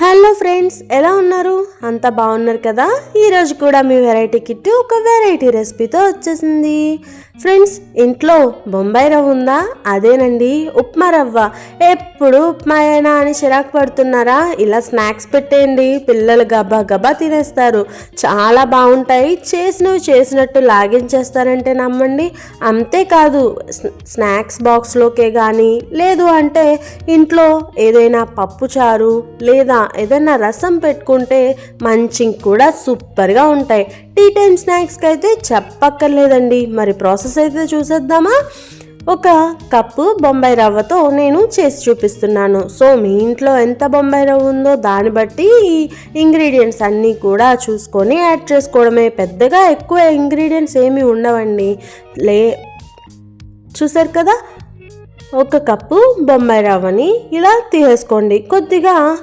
Hello friends ఎలా ఉన్నారు? అంతా బాగున్నారు కదా? ఈరోజు కూడా మీ వెరైటీ కిట్ ఒక వెరైటీ రెసిపీతో వచ్చేసింది. ఫ్రెండ్స్ ఇంట్లో బొంబాయి రవ్వ ఉందా? అదేనండి ఉప్మా రవ్వ. ఎప్పుడు ఉప్మా అయినా అని చిరాకు పడుతున్నారా? ఇలా స్నాక్స్ పెట్టేయండి పిల్లలు గబా గబా తినేస్తారు. చాలా బాగుంటాయి చేసినవి చేసినట్టు లాగించేస్తారంటే నమ్మండి. అంతేకాదు స్నాక్స్ బాక్స్లోకే కానీ లేదు అంటే ఇంట్లో ఏదైనా పప్పు చారు లేదా ఏదైనా రసం పెట్టుకుంటే మంచి కూడా సూపర్గా ఉంటాయి. టీ టైం స్నాక్స్కి అయితే చెప్పక్కర్లేదండి. మరి ప్రాసెస్ అయితే చూసేద్దామా? ఒక కప్పు బొంబాయి రవ్వతో నేను చేసి చూపిస్తున్నాను. సో మీ ఇంట్లో ఎంత బొంబాయి రవ్వ ఉందో దాన్ని బట్టి ఈ ఇంగ్రీడియంట్స్ అన్నీ కూడా చూసుకొని యాడ్ చేసుకోవడమే. పెద్దగా ఎక్కువ ఇంగ్రీడియంట్స్ ఏమీ ఉండవండి. లే చూసారు కదా? ఒక కప్పు బొంబాయి రవ్వని ఇలా తీసేసుకోండి. కొద్దిగా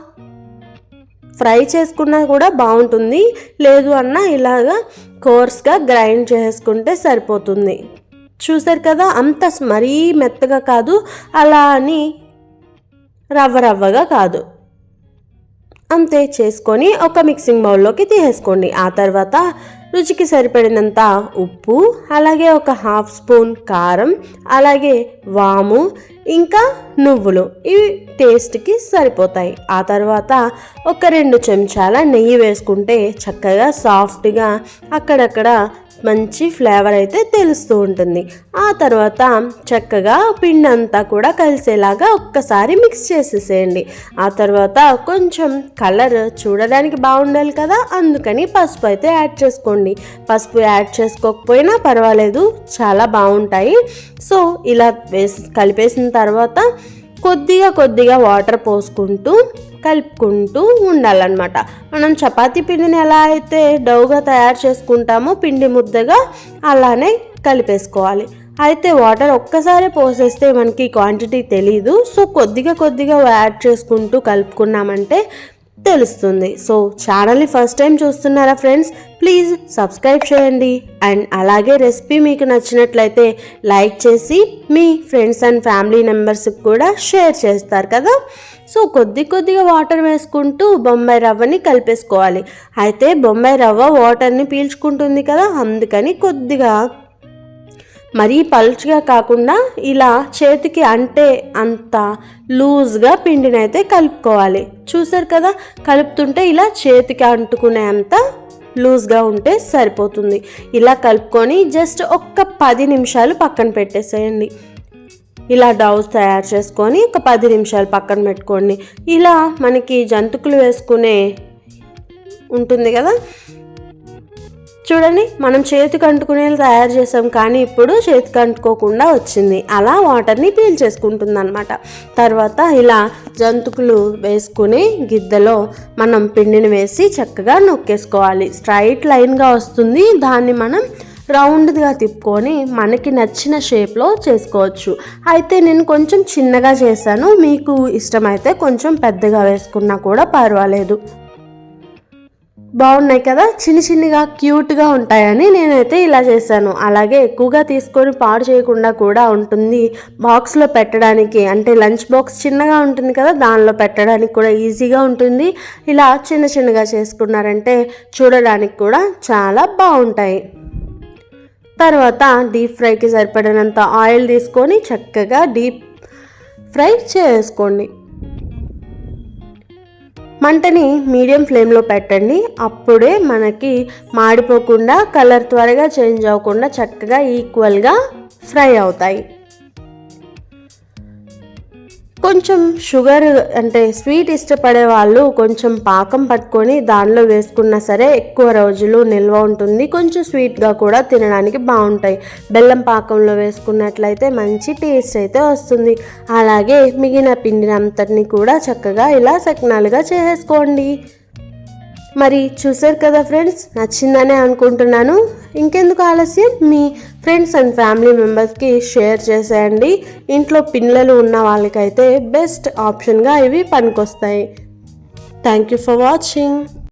ఫ్రై చేసుకున్నా కూడా బాగుంటుంది. లేదు అన్న ఇలాగా కోర్స్గా గ్రైండ్ చేసుకుంటే సరిపోతుంది. చూసారు కదా అంత మరీ మెత్తగా కాదు అలా అని రవ్వ రవ్వగా కాదు. అంతే చేసుకొని ఒక మిక్సింగ్ బౌల్లోకి తీసేసుకోండి. ఆ తర్వాత రుచికి సరిపడినంత ఉప్పు అలాగే ఒక హాఫ్ స్పూన్ కారం అలాగే వాము ఇంకా నువ్వులు. ఇవి టేస్ట్కి సరిపోతాయి. ఆ తర్వాత ఒక రెండు చెంచాల నెయ్యి వేసుకుంటే చక్కగా సాఫ్ట్గా అక్కడక్కడ మంచి ఫ్లేవర్ అయితే తెలుస్తూ ఉంటుంది. ఆ తర్వాత చక్కగా పిండి అంతా కూడా కలిసేలాగా ఒక్కసారి మిక్స్ చేసేసేయండి. ఆ తర్వాత కొంచెం కలర్ చూడడానికి బాగుండాలి కదా అందుకని పసుపు అయితే యాడ్ చేసుకోండి. పసుపు యాడ్ చేసుకోకపోయినా పర్వాలేదు చాలా బాగుంటాయి. సో ఇలా వేసి కలిపేసిన తర్వాత కొద్దిగా కొద్దిగా వాటర్ పోసుకుంటూ కలుపుకుంటూ ఉండాలన్నమాట. మనం చపాతీ పిండిని ఎలా అయితే డౌగా తయారు చేసుకుంటామో పిండి ముద్దగా అలానే కలిపేసుకోవాలి. అయితే వాటర్ ఒక్కసారి పోసేస్తే మనకి క్వాంటిటీ తెలీదు. సో కొద్దిగా కొద్దిగా యాడ్ చేసుకుంటూ కలుపుకున్నామంటే తెలుస్తుంది. సో ఛానల్ని ఫస్ట్ టైం చూస్తున్నారా ఫ్రెండ్స్? ప్లీజ్ సబ్స్క్రైబ్ చేయండి. అండ్ అలాగే రెసిపీ మీకు నచ్చినట్లయితే లైక్ చేసి మీ ఫ్రెండ్స్ అండ్ ఫ్యామిలీ మెంబర్స్కి కూడా షేర్ చేస్తారు కదా? సో కొద్ది కొద్దిగా వాటర్ వేసుకుంటూ బొంబాయి రవ్వని కలిపేసుకోవాలి. అయితే బొంబాయి రవ్వ వాటర్ని పీల్చుకుంటుంది కదా అందుకని కొద్దిగా మరీ పలుచుగా కాకుండా ఇలా చేతికి అంటే అంత లూజ్గా పిండిని అయితే కలుపుకోవాలి. చూసారు కదా కలుపుతుంటే ఇలా చేతికి అంటుకునే అంత లూజ్గా ఉంటే సరిపోతుంది. ఇలా కలుపుకొని జస్ట్ ఒక్క పది నిమిషాలు పక్కన పెట్టేసేయండి. ఇలా డౌస్ తయారు చేసుకొని ఒక పది నిమిషాలు పక్కన పెట్టుకోండి. ఇలా మనకి జంతుకులు వేసుకునే ఉంటుంది కదా చూడండి మనం చేతికి అంటుకునేది తయారు చేసాం కానీ ఇప్పుడు చేతికి అంటుకోకుండా వచ్చింది. అలా వాటర్ని పీల్ చేసుకుంటుంది అనమాట తర్వాత ఇలా జంతుకులు వేసుకుని గిద్దెలో మనం పిండిని వేసి చక్కగా నొక్కేసుకోవాలి. స్ట్రైట్ లైన్గా వస్తుంది. దాన్ని మనం రౌండ్గా తిప్పుకొని మనకి నచ్చిన షేప్లో చేసుకోవచ్చు. అయితే నేను కొంచెం చిన్నగా చేశాను. మీకు ఇష్టమైతే కొంచెం పెద్దగా వేసుకున్నా కూడా పర్వాలేదు. బాగున్నాయి కదా చిన్న చిన్నగా క్యూట్గా ఉంటాయని నేనైతే ఇలా చేశాను. అలాగే ఎక్కువగా తీసుకొని పాడు చేయకుండా కూడా ఉంటుంది బాక్స్లో పెట్టడానికి. అంటే లంచ్ బాక్స్ చిన్నగా ఉంటుంది కదా దానిలో పెట్టడానికి కూడా ఈజీగా ఉంటుంది. ఇలా చిన్న చిన్నగా చేసుకున్నారంటే చూడడానికి కూడా చాలా బాగుంటాయి. తర్వాత డీప్ ఫ్రైకి సరిపడినంత ఆయిల్ తీసుకొని చక్కగా డీప్ ఫ్రై చేసుకోండి. మంటని మీడియం ఫ్లేమ్లో పెట్టండి. అప్పుడే మనకి మాడిపోకుండా కలర్ త్వరగా చేంజ్ అవ్వకుండా చక్కగా ఈక్వల్గా ఫ్రై అవుతాయి. కొంచెం షుగర్ అంటే స్వీట్ ఇష్టపడే వాళ్ళు కొంచెం పాకం పట్టుకొని దానిలో వేసుకున్నా సరే ఎక్కువ రోజులు నిల్వ ఉంటుంది. కొంచెం స్వీట్గా కూడా తినడానికి బాగుంటాయి. బెల్లం పాకంలో వేసుకున్నట్లయితే మంచి టేస్ట్ అయితే వస్తుంది. అలాగే మిగిలిన పిండిని అంతటిని కూడా చక్కగా ఇలా సకినాలుగా చేసేసుకోండి. మరి చూసారు కదా ఫ్రెండ్స్? నచ్చిందనే అనుకుంటున్నాను. ఇంకెందుకు ఆలస్యం? మీ ఫ్రెండ్స్ అండ్ ఫ్యామిలీ మెంబర్స్కి షేర్ చేసేయండి. ఇంట్లో పిల్లలు ఉన్న వాళ్ళకైతే బెస్ట్ ఆప్షన్గా ఇవి పనికొస్తాయి. Thank you for watching.